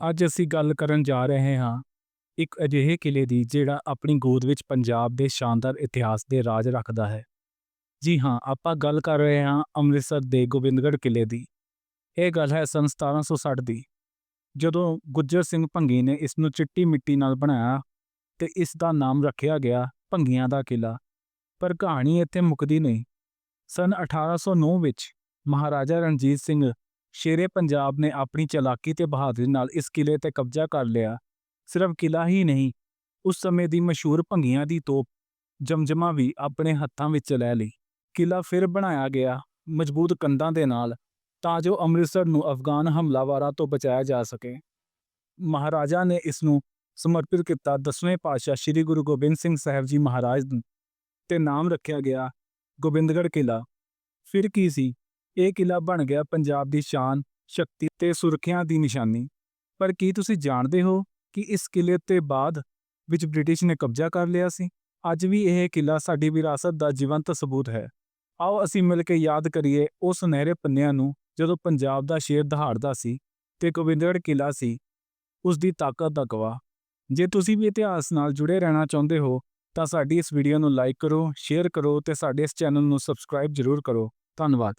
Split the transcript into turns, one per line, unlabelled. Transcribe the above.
ਅੱਜ ਅਸੀਂ ਗੱਲ ਕਰਨ ਜਾ ਰਹੇ ਹਾਂ ਇੱਕ ਅਜਿਹੇ ਕਿਲੇ ਦੀ, ਜਿਹੜਾ ਆਪਣੀ ਗੋਦ ਵਿੱਚ ਪੰਜਾਬ ਦੇ ਸ਼ਾਨਦਾਰ ਇਤਿਹਾਸ ਦੇ ਰਾਜ ਰੱਖਦਾ ਹੈ। ਜੀ ਹਾਂ, ਆਪਾਂ ਗੱਲ ਕਰ ਰਹੇ ਹਾਂ ਅੰਮ੍ਰਿਤਸਰ ਦੇ ਗੋਬਿੰਦਗੜ੍ਹ ਕਿਲੇ ਦੀ। ਇਹ ਗੱਲ ਹੈ ਸੰਨ 1760 ਦੀ। ਜਦੋਂ ਗੁੱਜਰ ਸਿੰਘ ਭੰਗੀ ਨੇ ਇਸ ਨੂੰ ਚਿੱਟੀ ਮਿੱਟੀ ਨਾਲ ਬਣਾਇਆ ਤੇ ਇਸ ਦਾ ਨਾਮ ਰੱਖਿਆ ਗਿਆ ਭੰਗੀਆਂ ਦਾ ਕਿਲਾ, ਪਰ ਕਹਾਣੀ ਇੱਥੇ ਮੁੱਕਦੀ ਨਹੀਂ। ਸੰਨ 1809 ਵਿੱਚ ਮਹਾਰਾਜਾ ਰਣਜੀਤ ਸਿੰਘ ਸ਼ੇਰੇ ਪੰਜਾਬ ਨੇ ਆਪਣੀ ਚਲਾਕੀ ਤੇ ਬਹਾਦਰੀ ਨਾਲ ਇਸ ਕਿਲੇ ਤੇ ਕਬਜ਼ਾ ਕਰ ਲਿਆ। ਸਿਰਫ ਕਿਲਾ ਹੀ ਨਹੀਂ, ਉਸ ਸਮੇਂ ਦੀ ਮਸ਼ਹੂਰ ਭੰਗੀਆਂ ਦੀ ਤੋਪ ਜਮਜਮਾ ਵੀ ਆਪਣੇ ਹੱਥਾਂ ਵਿੱਚ ਲੈ ਲਈ। ਕਿਲਾ ਫਿਰ ਬਣਾਇਆ ਗਿਆ, ਮਜ਼ਬੂਤ ਕੰਧਾਂ ਦੇ ਨਾਲ, ਤਾਂ ਜੋ ਅੰਮ੍ਰਿਤਸਰ ਨੂੰ ਅਫਗਾਨ ਹਮਲਾਵਰਾਂ ਤੋਂ ਬਚਾਇਆ ਜਾ ਸਕੇ। ਮਹਾਰਾਜਾ ਨੇ ਇਸ ਨੂੰ ਸਮਰਪਿਤ ਕੀਤਾ। ਦਸਵੇਂ ਪਾਤਸ਼ਾਹ ਸ੍ਰੀ ਗੁਰੂ ਗੋਬਿੰਦ ਸਿੰਘ ਸਾਹਿਬ ਜੀ ਮਹਾਰਾਜ ਤੇ ਨਾਮ ਰੱਖਿਆ ਗਿਆ, ਗੋਬਿੰਦਗੜ੍ਹ ਕਿਲਾ ਫਿਰ ਕੀ ਸੀ? ਇਹ ਕਿਲਾ ਬਣ ਗਿਆ ਪੰਜਾਬ ਦੀ ਸ਼ਾਨ, ਸ਼ਕਤੀ ਤੇ ਸੁਰੱਖਿਆ ਦੀ ਨਿਸ਼ਾਨੀ। ਪਰ ਕੀ ਤੁਸੀਂ ਜਾਣਦੇ ਹੋ ਕਿ ਇਸ ਕਿਲੇ ਤੇ ਬਾਅਦ ਵਿੱਚ ਬ੍ਰਿਟਿਸ਼ ਨੇ ਕਬਜ਼ਾ ਕਰ ਲਿਆ ਸੀ? ਅੱਜ ਵੀ ਇਹ ਕਿਲਾ ਸਾਡੀ ਵਿਰਾਸਤ ਦਾ ਜੀਵੰਤ ਸਬੂਤ ਹੈ। ਆਓ ਅਸੀਂ ਮਿਲ ਕੇ ਯਾਦ ਕਰੀਏ ਉਸ ਸੁਨਹਿਰੇ ਪੰਨਿਆਂ ਨੂੰ ਜਦੋਂ ਪੰਜਾਬ ਦਾ ਸ਼ੇਰ ਦਹਾੜਦਾ ਸੀ ਤੇ ਗੋਬਿੰਦਗੜ੍ਹ ਕਿਲਾ ਸੀ, ਉਸ ਦੀ ਤਾਕਤ ਦਾ ਗਵਾਹ। ਜੇ ਤੁਸੀਂ ਵੀ ਇਤਿਹਾਸ ਨਾਲ ਜੁੜੇ ਰਹਿਣਾ ਚਾਹੁੰਦੇ ਹੋ, ਤਾਂ ਸਾਡੀ ਇਸ ਵੀਡੀਓ ਨੂੰ ਲਾਈਕ ਕਰੋ, ਸ਼ੇਅਰ ਕਰੋ ਤੇ ਸਾਡੇ ਇਸ ਚੈਨਲ ਨੂੰ ਸਬਸਕ੍ਰਾਈਬ ਜ਼ਰੂਰ ਕਰੋ। ਧੰਨਵਾਦ।